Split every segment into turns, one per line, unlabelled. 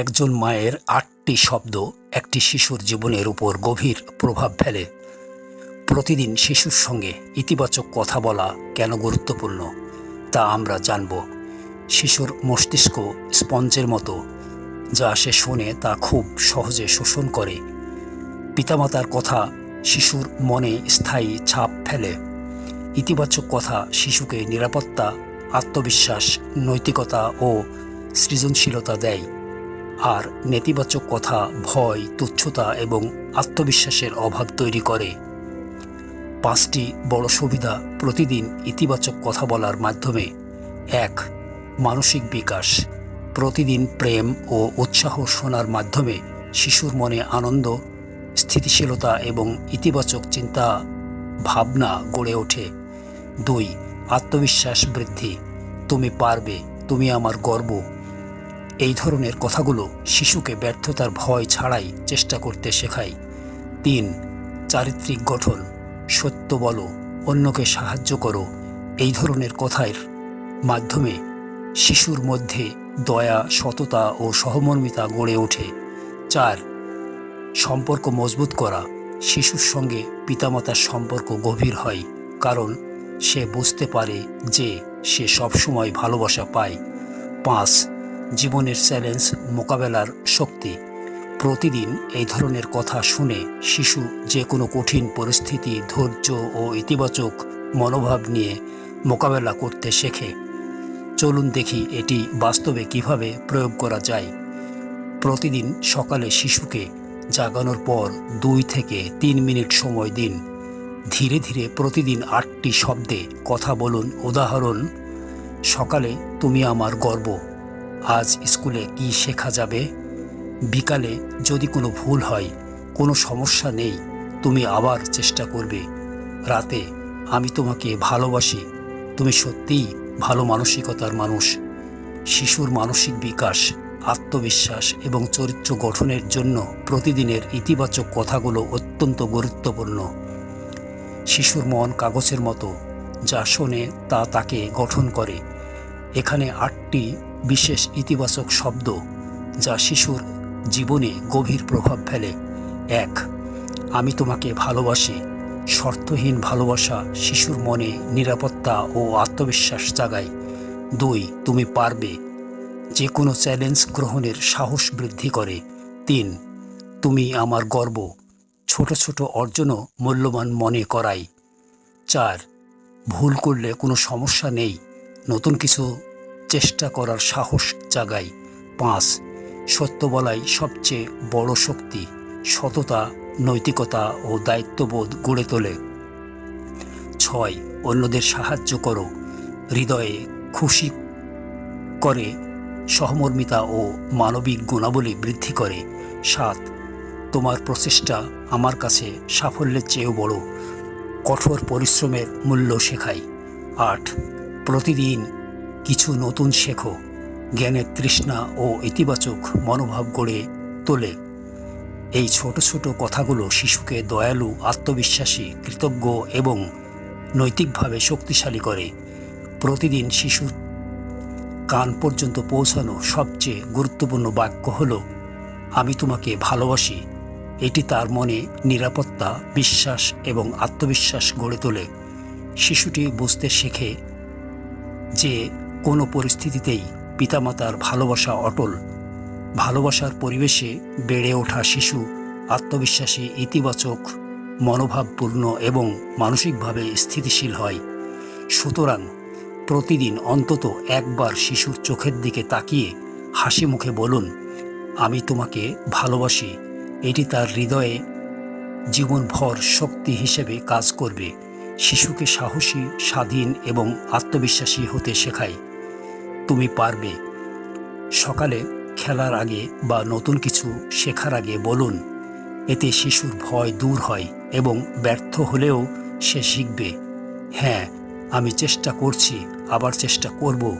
একজন মায়ের আটটি শব্দ একটি শিশুর জীবনের উপর গভীর প্রভাব ফেলে। প্রতিদিন শিশুর সঙ্গে ইতিবাচক কথা বলা কেন গুরুত্বপূর্ণ, তা আমরা জানব। শিশুর মস্তিষ্ক স্পঞ্জের মতো, যা সে শোনে তা খুব সহজে শোষণ করে। পিতামাতার কথা শিশুর মনে স্থায়ী ছাপ ফেলে। ইতিবাচক কথা শিশুকে নিরাপত্তা, আত্মবিশ্বাস, নৈতিকতা ও সৃজনশীলতা দেয়। আর নেতিবাচক কথা, ভয়, তুচ্ছতা এবং আত্মবিশ্বাসের অভাব তৈরি করে। পাঁচটি বড় সুবিধা প্রতিদিন ইতিবাচক কথা বলার মাধ্যমে। এক, মানসিক বিকাশ। প্রতিদিন প্রেম ও উৎসাহ শোনার মাধ্যমে শিশুর মনে আনন্দ, স্থিতিশীলতা এবং ইতিবাচক চিন্তা, ভাবনা গড়ে ওঠে। দুই, আত্মবিশ্বাস বৃদ্ধি। তুমি পারবে, তুমি আমার গর্ব। এই ধরনের কথাগুলো শিশুকে ব্যর্থতার ভয় ছাড়াই চেষ্টা করতে শেখায়। তিন, চারিত্রিক গঠন, সত্য বলো, অন্যকে সাহায্য করো। এই ধরনের কথার মাধ্যমে শিশুর মধ্যে দয়া, সততা ও সহমর্মিতা গড়ে ওঠে। চার, সম্পর্ক মজবুত করা। শিশুর সঙ্গে পিতামাতার সম্পর্ক গভীর হয়, কারণ সে বুঝতে পারে যে সে সবসময় ভালোবাসা পায়। পাঁচ জীবনের চ্যালেঞ্জ, মোকাবেলার শক্তি। প্রতিদিন এই ধরনের কথা শুনে শিশু যে কোনো কঠিন পরিস্থিতি, ধৈর্য ও ইতিবাচক মনোভাব নিয়ে মোকাবেলা করতে শেখে। চলুন দেখি এটি বাস্তবে কীভাবে প্রয়োগ করা যায়। প্রতিদিন সকালে শিশুকে জাগানোর পর দুই থেকে তিন মিনিট সময় দিন। ধীরে ধীরে প্রতিদিন আটটি শব্দে কথা বলুন। উদাহরণ, সকালে তুমি আমার গর্ব। আজ স্কুলে কি শেখা যাবে? বিকালে যদি কোনো ভুল হয়, কোনো সমস্যা নেই, তুমি আবার চেষ্টা করবে। রাতে আমি তোমাকে ভালোবাসি, তুমি সত্যিই ভালো মানসিকতার মানুষ। শিশুর মানসিক বিকাশ, আত্মবিশ্বাস এবং চরিত্র গঠনের জন্য প্রতিদিনের ইতিবাচক কথাগুলো অত্যন্ত গুরুত্বপূর্ণ। শিশুর মন কাগজের মতো, যা শোনে তা তাকে গঠন করে। এখানে আটটি বিশেষ ইতিবাচক শব্দ যা শিশুর জীবনে গভীর প্রভাব ফেলে। এক, আমি তোমাকে ভালোবাসি। শর্তহীন ভালোবাসা শিশুর মনে নিরাপত্তা ও আত্মবিশ্বাস জাগায়। দুই, তুমি পারবে। যে কোনো চ্যালেঞ্জ গ্রহণের সাহস বৃদ্ধি করে। তিন, তুমি আমার গর্ব। ছোট ছোট অর্জনও মূল্যবান মনে করাই চার, ভুল করলে কোনো সমস্যা নেই। নতুন কিছু চেষ্টা করার সাহস জাগায় পাঁচ, সত্য বলাই সবচেয়ে বড় শক্তি, সততা, নৈতিকতা ও দায়িত্ববোধ গড়ে তোলে। ছয়, অন্যদের সাহায্য করো। হৃদয়ে খুশি করে সহমর্মিতা ও মানবিক গুণাবলী বৃদ্ধি করে। সাত, তোমার প্রচেষ্টা আমার কাছে সাফল্যের চেয়েও বড়। কঠোর পরিশ্রমের মূল্য শেখায় আট, প্রতিদিন কিছু নতুন শেখো। জ্ঞানের তৃষ্ণা ও ইতিবাচক মনোভাব গড়ে তোলে। এই ছোট ছোট কথাগুলো শিশুকে দয়ালু, আত্মবিশ্বাসী, কৃতজ্ঞ এবং নৈতিকভাবে শক্তিশালী করে। প্রতিদিন শিশুর কান পর্যন্ত পৌঁছানো সবচেয়ে গুরুত্বপূর্ণ বাক্য হল, আমি তোমাকে ভালোবাসি। এটি তার মনে নিরাপত্তা, বিশ্বাস এবং আত্মবিশ্বাস গড়ে তোলে। শিশুটি বুঝতে শেখে যে কোনো পরিস্থিতিতেই পিতামাতার ভালোবাসা অটল। ভালোবাসার পরিবেশে বেড়ে ওঠা শিশু আত্মবিশ্বাসী ইতিবাচক, মনোভাবপূর্ণ এবং মানসিকভাবে স্থিতিশীল হয়। সুতরাং প্রতিদিন অন্তত একবার শিশুর চোখের দিকে তাকিয়ে হাসি মুখে বলুন, আমি তোমাকে ভালোবাসি। এটি তার হৃদয়ে জীবনভর শক্তি হিসেবে কাজ করবে। শিশুকে সাহসী, স্বাধীন এবং আত্মবিশ্বাসী হতে শেখায়। তুমি পারবে। সকালে খেলার আগে বা নতুন কিছু শেখার আগে বলুন, এতে শিশুর ভয় দূর হয় এবং ব্যর্থ হলেও সে শিখবে। হ্যাঁ আমি চেষ্টা করছি, আবার চেষ্টা করব।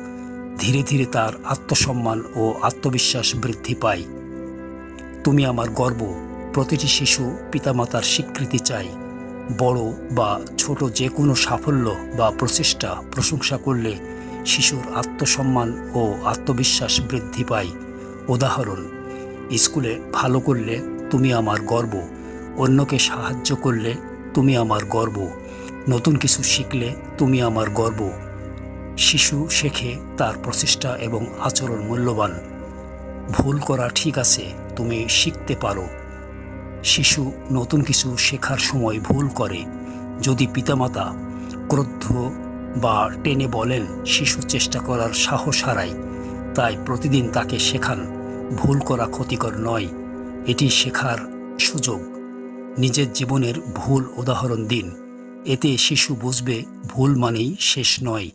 ধীরে ধীরে তার আত্মসম্মান ও আত্মবিশ্বাস বৃদ্ধি পায়। তুমি আমার গর্ব। প্রতিটি শিশু পিতামাতার স্বীকৃতি চাই। বড় বা ছোট যে কোনো সাফল্য বা প্রচেষ্টা প্রশংসা করলে শিশুর আত্মসম্মান ও আত্মবিশ্বাস বৃদ্ধি পায়। উদাহরণ, স্কুলে ভালো করলে তুমি আমার গর্ব, অন্যকে সাহায্য করলে তুমি আমার গর্ব, নতুন কিছু শিখলে তুমি আমার গর্ব। শিশু শেখে তার প্রচেষ্টা এবং আচরণ মূল্যবান। ভুল করা ঠিক আছে, তুমি শিখতে পারো। শিশু নতুন কিছু শেখার সময় ভুল করে। যদি পিতামাতা ক্রোধ বা টেনে বলেন শিশু চেষ্টা করার সাহস হারায়। তাই প্রতিদিন তাকে শেখান, ভুল করা ক্ষতিকর নয়। এটি শেখার সুযোগ। নিজের জীবনের ভুল উদাহরণ দিন। এতে শিশু বুঝবে, ভুল মানেই শেষ নয়।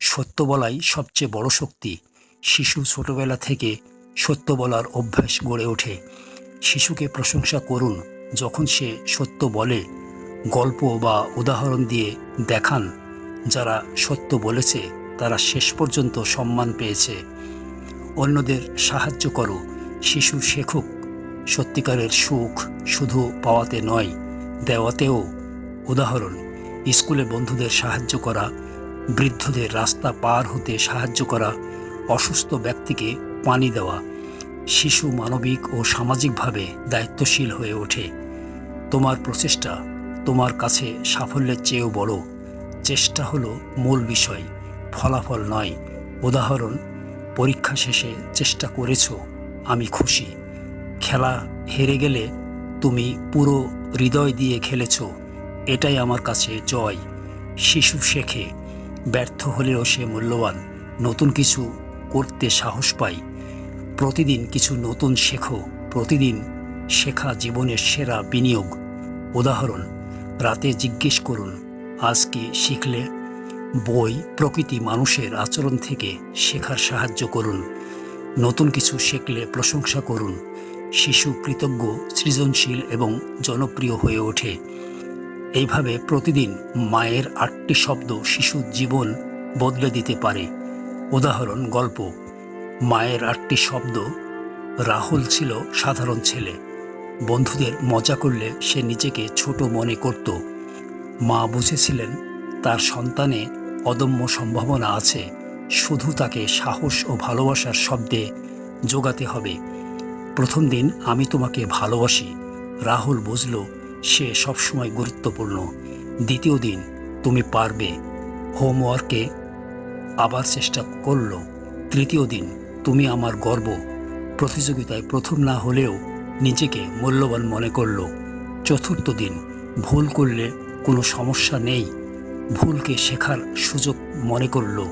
সত্য বলাই সবচেয়ে বড় শক্তি। শিশু ছোটবেলা থেকে সত্য বলার অভ্যাস গড়ে ওঠে। শিশুকে প্রশংসা করুন, যখন সে সত্য বলে। গল্প বা উদাহরণ দিয়ে দেখান। যারা সত্য বলেছে, তারা শেষ পর্যন্ত সম্মান পেয়েছে। অন্যদের সাহায্য করো, শিশু শেখুক। সত্যিকারের সুখ শুধু পাওয়াতে নয়, দেওয়াতেও। উদাহরণ, স্কুলে বন্ধুদের সাহায্য করা, বৃদ্ধদের রাস্তা পার হতে সাহায্য করা, অসুস্থ ব্যক্তিকে পানি দেওয়া। শিশু মানবিক ও সামাজিকভাবে দায়িত্বশীল হয়ে ওঠে। তোমার প্রচেষ্টা তোমার কাছে সাফল্যের চেয়েও বড়। চেষ্টা হলো মূল বিষয়, ফলাফল নয়। উদাহরণ, পরীক্ষা শেষে চেষ্টা করেছ, আমি খুশি। খেলা হেরে গেলে তুমি পুরো হৃদয় দিয়ে খেলেছো, এটাই আমার কাছে জয়। শিশু শেখে, ব্যর্থ হলেও সে মূল্যবান, নতুন কিছু করতে সাহস পায়। প্রতিদিন কিছু নতুন শেখো, প্রতিদিন শেখা জীবনের সেরা বিনিয়োগ। উদাহরণ, রাতে জিজ্ঞেস করুন আজ কি শিখলে বই প্রকৃতি মানুষের আচরণ থেকে শেখার সাহায্য করুন। নতুন কিছু শিখলে প্রশংসা করুন। শিশু কৃতজ্ঞ, সৃজনশীল এবং জনপ্রিয় হয়ে ওঠে। এইভাবে প্রতিদিন মায়ের আটটি শব্দ শিশুর জীবন বদলে দিতে পারে। উদাহরণ, গল্প। মায়ের আটটি শব্দ, রাহুল ছিল সাধারণ ছেলে। বন্ধুদের মজা করলে সে নিজেকে ছোট মনে করত। মা বুঝেছিলেন তার সন্তানে অদম্য সম্ভাবনা আছে। শুধু তাকে সাহস ও ভালোবাসার শব্দে যোগাতে হবে। প্রথম দিন আমি তোমাকে ভালোবাসি। রাহুল বুঝল সে সবসময় গুরুত্বপূর্ণ। দ্বিতীয় দিন তুমি পারবে। হোমওয়ার্কে আবার চেষ্টা করল। তৃতীয় দিন তুমি আমার গর্ব। প্রতিযোগিতায় প্রথম না হলেও নিজেকে মূল্যবান মনে করল। চতুর্থ দিন ভুল করলে কোনো সমস্যা নেই। ভুলকে শেখার সুযোগ মনে করল।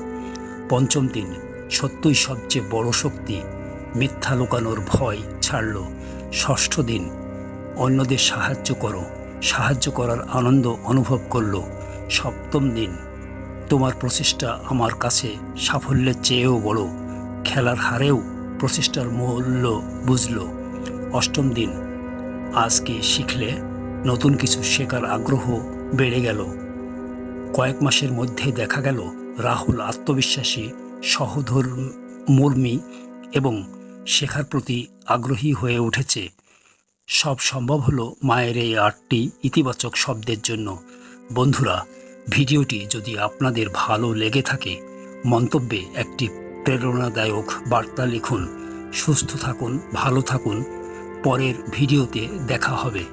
পঞ্চম দিন সত্যই সবচেয়ে বড় শক্তি মিথ্যা লুকানোর ভয় ছাড়ল। ষষ্ঠ দিন অন্যদের সাহায্য করো। সাহায্য করার আনন্দ অনুভব করল। সপ্তম দিন তোমার প্রচেষ্টা আমার কাছে সাফল্যের চেয়েও বড়। খেলার হারেও প্রচেষ্টার মূল্য বুঝল। অষ্টম দিন আজকে শিখলে? নতুন কিছু শেখার আগ্রহ বেড়ে গেল। কয়েক মাসের মধ্যে দেখা গেল রাহুল আত্মবিশ্বাসী সহধর্মী এবং শেখার প্রতি আগ্রহী হয়ে উঠেছে। সব সম্ভব হলো মায়ের এই আটটি ইতিবাচক শব্দের জন্য। বন্ধুরা, ভিডিওটি যদি আপনাদের ভালো লেগে থাকে, মন্তব্যে একটি প্রেরণাদায়ক বার্তা লিখুন। সুস্থ থাকুন, ভালো থাকুন। পরের ভিডিওতে দেখা হবে।